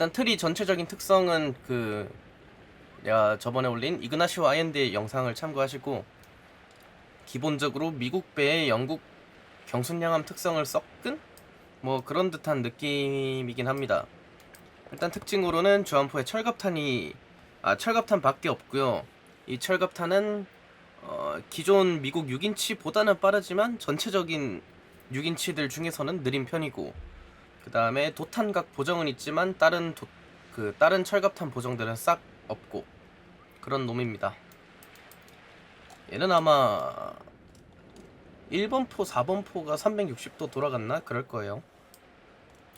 일단 트리 전체적인 특성은 그 내가 저번에 올린 이그나시오 아이엔드의 영상을 참고하시고 기본적으로 미국 배의 영국 경순양함 특성을 섞은 뭐 그런 듯한 느낌이긴 합니다. 일단 특징으로는 주함포에 철갑탄이 아 철갑탄 밖에 없고요. 이 철갑탄은 어, 기존 미국 6인치보다는 빠르지만 전체적인 6인치들 중에서는 느린 편이고 그 다음에 도탄각 보정은 있지만 다른 도, 그 다른 철갑탄 보정들은 싹 없고 그런 놈입니다. 얘는 아마 1번 포, 4번 포가 360도 돌아갔나 그럴 거예요.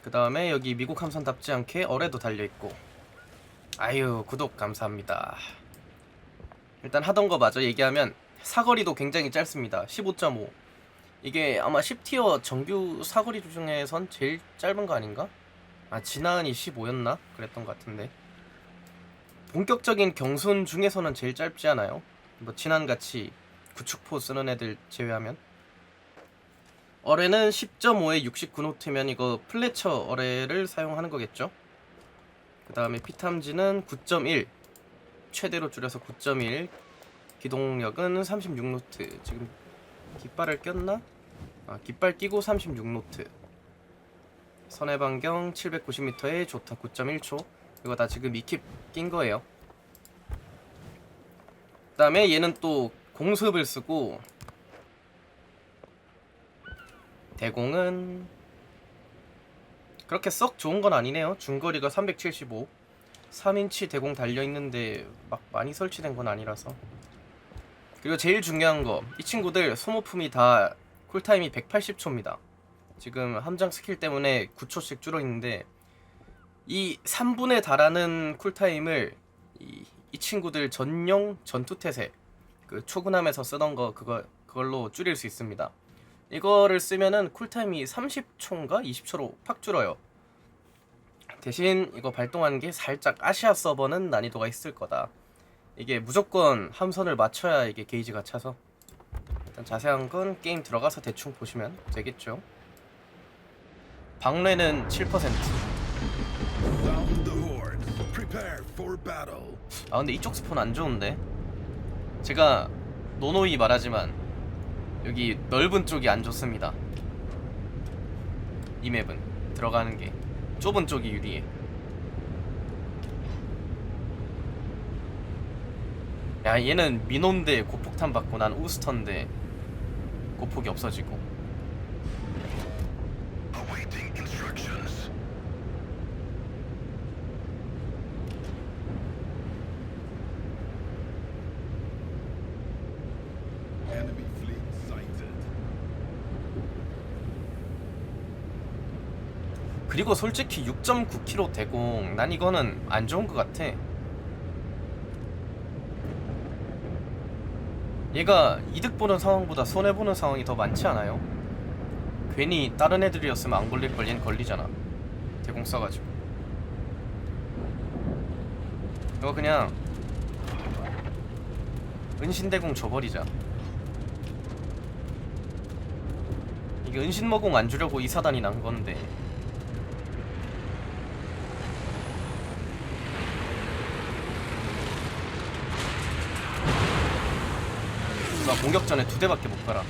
그 다음에 여기 미국 함선답지 않게 어뢰도 달려 있고 아유 구독 감사합니다. 일단 하던 거 마저 얘기하면 사거리도 굉장히 짧습니다. 15.5. 이게 아마 10티어 정규 사거리 중에선 제일 짧은 거 아닌가? 아 지나은이 15였나? 그랬던 것 같은데 본격적인 경순 중에서는 제일 짧지 않아요? 뭐 지난같이 구축포 쓰는 애들 제외하면 어뢰는 10.5에 69노트면 이거 플래처 어뢰를 사용하는 거겠죠? 그 다음에 피탐지는 9.1 최대로 줄여서 9.1 기동력은 36노트 지금 깃발을 꼈나? 아, 깃발 끼고 36노트. 선해 반경 790m에 좋다 9.1초. 이거 다 지금 이킵 낀 거예요. 그 다음에 얘는 또 공습을 쓰고 대공은 그렇게 썩 좋은 건 아니네요. 중거리가 375 3인치 대공 달려있는데 막 많이 설치된 건 아니라서. 그리고 제일 중요한 거 이 친구들 소모품이 다 쿨타임이 180초입니다 지금 함장 스킬 때문에 9초씩 줄어있는데 이 3분에 달하는 쿨타임을 이, 이 친구들 전용 전투태세 그 초근함에서 쓰던 거 그거 그걸로 줄일 수 있습니다. 이거를 쓰면은 쿨타임이 30초인가 20초로 팍 줄어요. 대신 이거 발동하는 게 살짝 아시아 서버는 난이도가 있을 거다. 이게 무조건 함선을 맞춰야 이게 게이지가 차서 일단 자세한 건 게임 들어가서 대충 보시면 되겠죠. 방뢰는 7%. Sound the horn. Prepare for battle. 아 근데 이쪽 스폰 안 좋은데 제가 노노이 말하지만 여기 넓은 쪽이 안 좋습니다 이 맵은 들어가는 게 좁은 쪽이 유리해 야 얘는 민호인데 고폭탄 받고 난 우스턴데 고폭이 없어지고. 그리고 솔직히 6.9kg 대공 난 이거는 안 좋은 것 같아 얘가 이득 보는 상황보다 손해 보는 상황이 더 많지 않아요? 괜히 다른 애들이었으면 안 걸릴 걸 얘는 걸리잖아. 대공 써가지고. 이거 그냥 은신대공 줘버리자. 이게 은신머공 안 주려고 이 사단이 난 건데 나 공격 전에 두 대밖에 못 가라.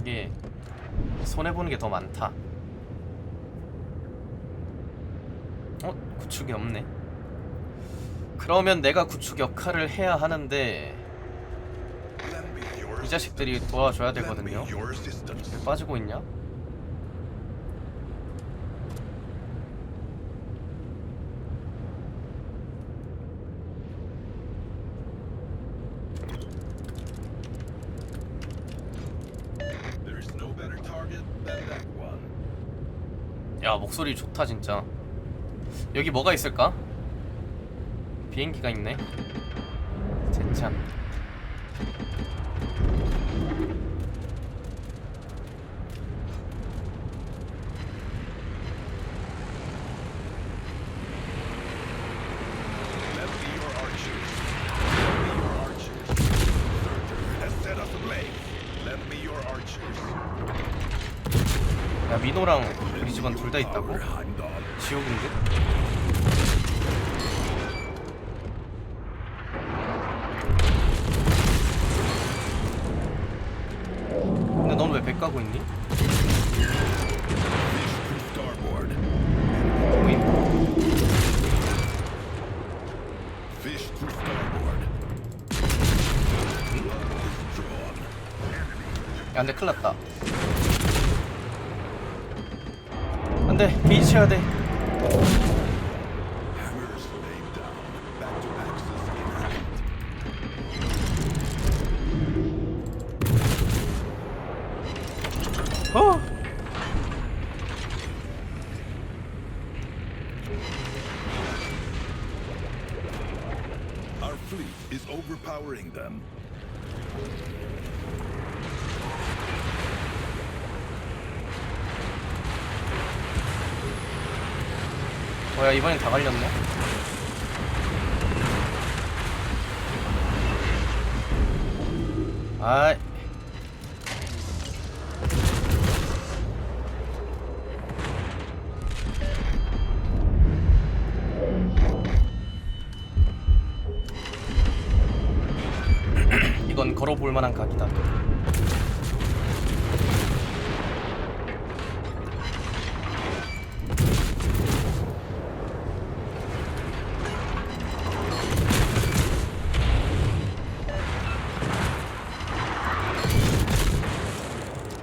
이게 손해 보는 게 더 많다. 어 구축이 없네. 그러면 내가 구축 역할을 해야 하는데 이 자식들이 도와줘야 되거든요. 빠지고 있냐? 야 목소리 좋다 진짜. 여기 뭐가 있을까? 비행기가 있네. 젠참. 야 미노랑 브리즈건 둘 다 있다고? 지옥인데? 근데 넌 왜 배 까고 있니? 야 근데 큰일 났다 돼 게이지 쳐야 돼 Hammers laid down. Back to axis in hand. 어! Our fleet is overpowering them. 뭐야 이번엔 다 갈렸네. 아이. 이건 걸어볼 만한 각이다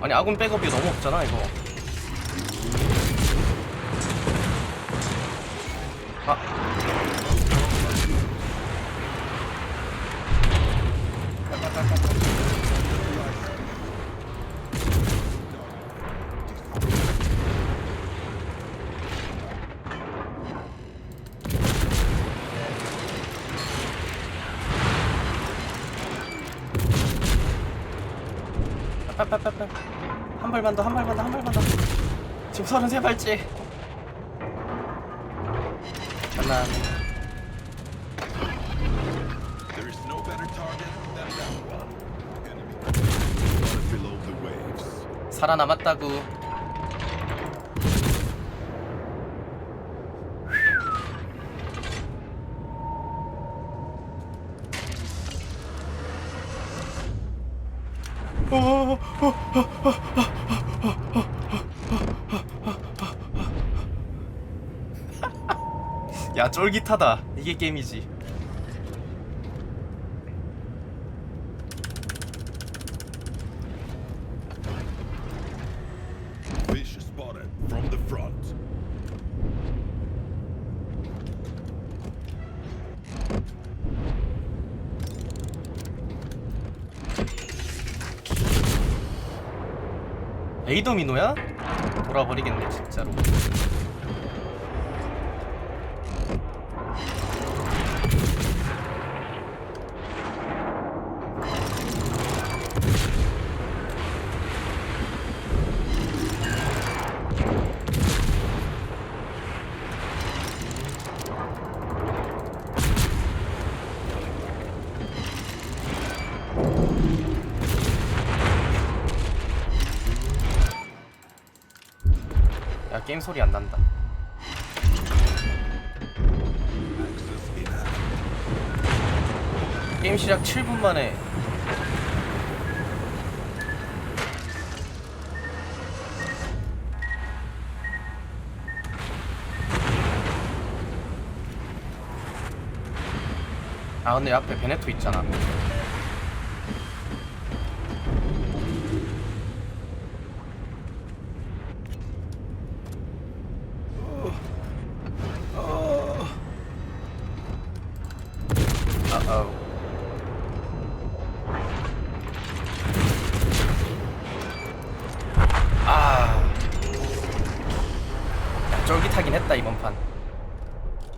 아니 아군 백업이 너무 없잖아 이거 빨빨빨빨 한 발만 더 한 발만 더 한 발만 더 지금 33발째 잠깐 There is no better target than that one. Enemy. Below the waves. 살아남았다구 야 쫄깃하다. 이게 게임이지 에이도 미노야? 돌아버리겠네 진짜로 게임 소리 안 난다. 게임 시작 7분 만에 아 근데 앞에 베네토 있잖아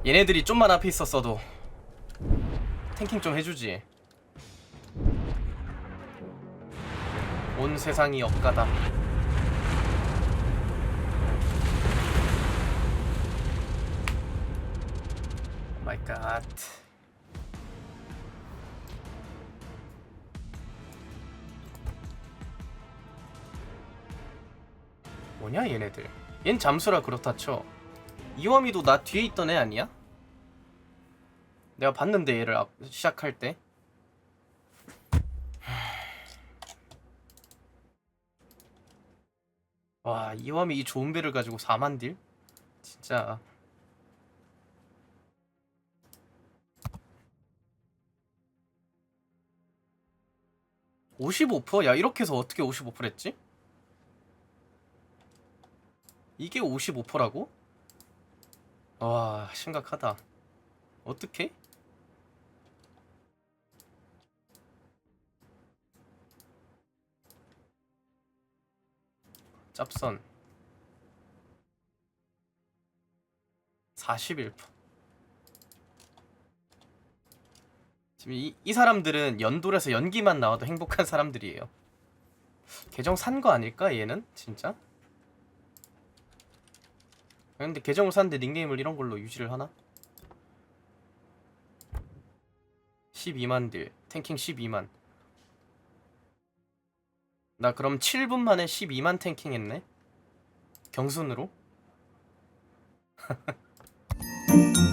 얘네들이 좀만 앞에 있었어도 탱킹 좀 해주지. 온 세상이 억가다. 마이 갓 뭐냐 얘네들. 얜 잠수라 그렇다 쳐 이와미도 나 뒤에 있던 애 아니야? 내가 봤는데 얘를 앞- 시작할 때 와 이와미 이 좋은 배를 가지고 4만 딜? 진짜 55%? 야 이렇게 해서 어떻게 55% 했지? 이게 55%라고? 와 심각하다. 어떻게? 짭선. 41% 지금 이, 이 사람들은 연돌에서 연기만 나와도 행복한 사람들이에요. 계정 산 거 아닐까 얘는? 진짜? 근데 계정을 샀는데 닉네임을 이런 걸로 유지를 하나? 12만 딜 탱킹 12만 나 그럼 7분 만에 12만 탱킹 했네? 경순으로?